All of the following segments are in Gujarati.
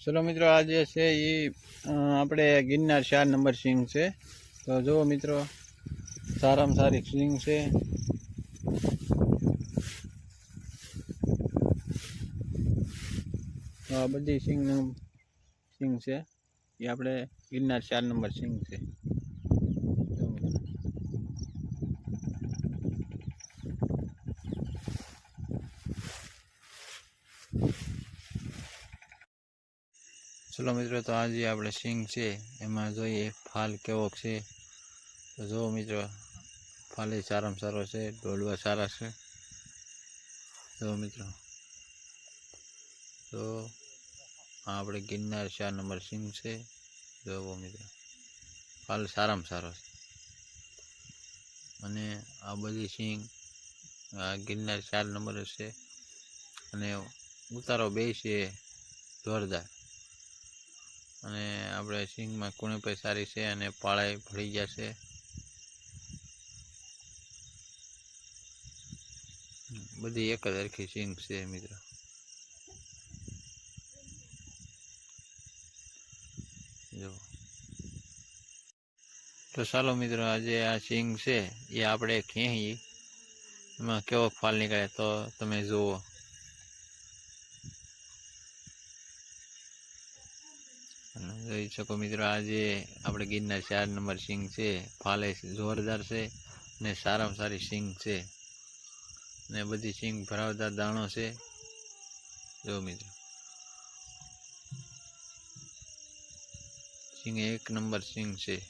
ચલો મિત્રો આ જે છે એ આપણે ગિરનાર ચાર નંબર સિંગ છે. તો જુઓ મિત્રો, સારામાં સારી સિંગ છે. તો આ બધી સિંગ સિંગ છે. એ આપણે ગિરનાર ચાર નંબર સિંગ છે. ચલો મિત્રો, તો આજે આપણે સિંગ છે, એમાં જોઈએ ફાલ કેવો છે. તો જુઓ મિત્રો, ફાલે સારામાં સારો છે ડોલવા સારા છે. જુઓ મિત્રો, તો આ આપણે ગિરનાર ચાર નંબર સિંગ છે. જુઓ મિત્રો, ફાલ સારામાં સારો છે. અને આ બધી સિંગ ગિરનાર ચાર નંબર છે. અને ઉતારો બે છે, જોરદાર. અને આપણે સિંગમાં કુણી પણ સારી છે અને પાળાઈ ભળી ગયા છે બધી એક જ હરખી સિંગ છે મિત્રો. તો ચાલો મિત્રો, આજે આ સિંગ છે એ આપણે ખેંચી. એમાં કેવો ફાલ નીકળે તો તમે જુઓ. જોઈ શકો મિત્રો આજે આપણે ગિરનાર ચાર નંબર સિંગ છે, ફાલે જોરદાર છે ને સારામાં સારી સિંગ છે. ને બધી સિંગ ભરાવદાર દાણો છે. જો મિત્રો. સિંગ એક નંબર સિંગ છે.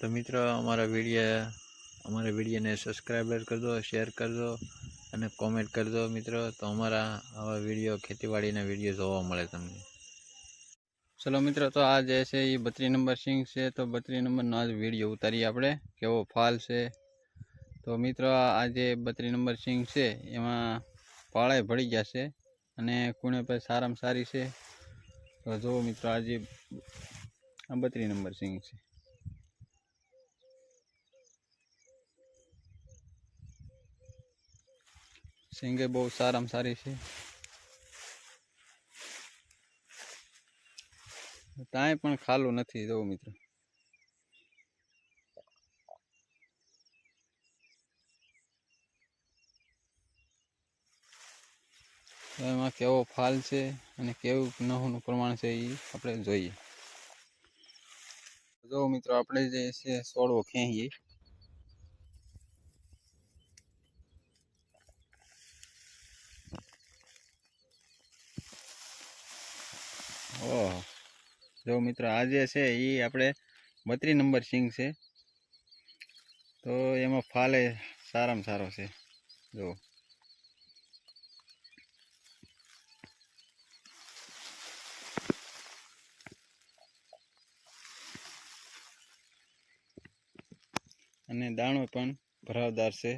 તો મિત્રો, અમારા વીડિયો અમારા વિડીયોને સબસ્ક્રાઈબર કરજો શેર કરજો અને કોમેન્ટ કરજો મિત્રો, તો અમારા આવા વીડિયો ખેતીવાડીના વીડિયો જોવા મળે તમને. ચલો મિત્રો, તો આ જે છે એ બત્રી નંબર સિંગ છે, તો બત્રી નંબરનો આજ વીડિયો ઉતારીએ આપણે, કેવો ફાલ છે. તો મિત્રો, આ જે બત્રી નંબર સિંગ છે, એમાં પાળાએ ભળી ગયા છે અને કુણે પર સારામાં સારી છે. તો જુઓ મિત્રો આજે આ બત્રી નંબર સિંગ છે. સિંગે બહુ સારામાં સારી છે. તાય પણ ખાલું નથી, જવું મિત્રો. એમાં કેવો ફાલ છે અને કેવું નહોનું પ્રમાણ છે એ આપણે જોઈએ. જો મિત્રો, આપણે જે છે સોળવો ખેંચીએ. ઓહ. જો મિત્રો, આ જે છે એ આપણે બત્રી નંબર સિંગ છે. તો એમાં ફાલે સારામાં સારો છે. જો. અને દાણો પણ ભરાવદાર છે.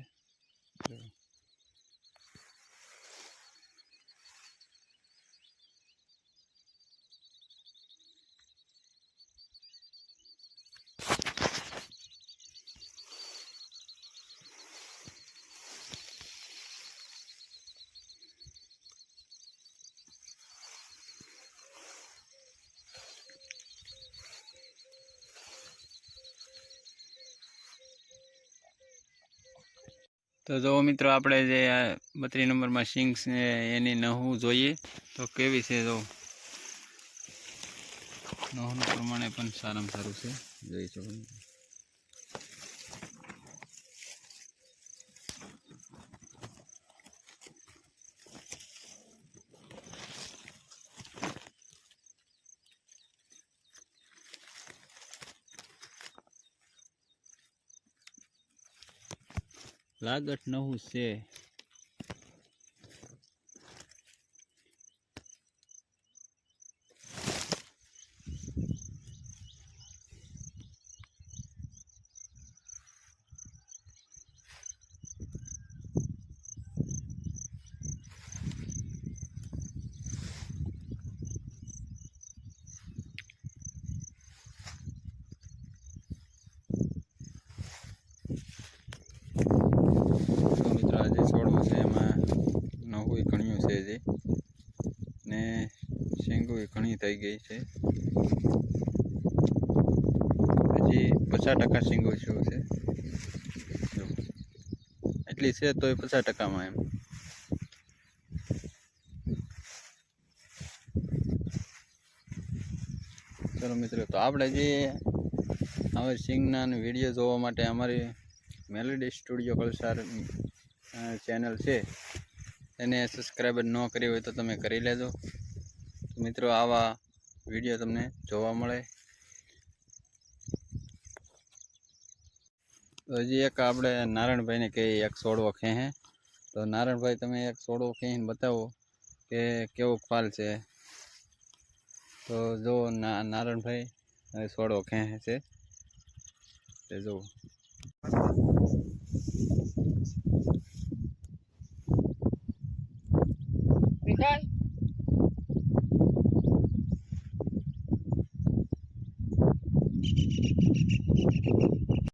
તો જો મિત્રો, આપણે જે બત્રીસ બત્રી નંબરમાં સિંગ્સ ને એની નહું જોઈએ, તો કેવી છે જો? નહુનું પ્રમાણે પણ સારામાં સારું છે. જોઈ શકો લાગટ નવું છે તો મિત્રો આ જે છોડવો છે એમાં નવું ઘણ્યું છે જે ને શીંગું ઘણી થઈ ગઈ છે. હજી પચાસ ટકા સિંગો શું છે. એટલી છે તો એ પચાસ ટકામાં એમ. ચલો મિત્રો, તો આપણે જે હવે સિંગના વીડિયો જોવા માટે અમારી મેલોડી સ્ટુડિયો કલસાર ચેનલ છે, એને સબસ્ક્રાઈબર ન કરી હોય તો તમે કરી લેજો. મિત્રો આવા વીડિયો તમને જોવા મળે. તો હજી એક આપણે નારાયણભાઈને કહીએ એક સોડવો ખેહે. તો નારાયણભાઈ, તમે એક સોડવો ખેહીને બતાવો કે કેવો ફાલ છે? તો જો નારાયણભાઈ સોડવો ખેહે છે. તે જુઓ.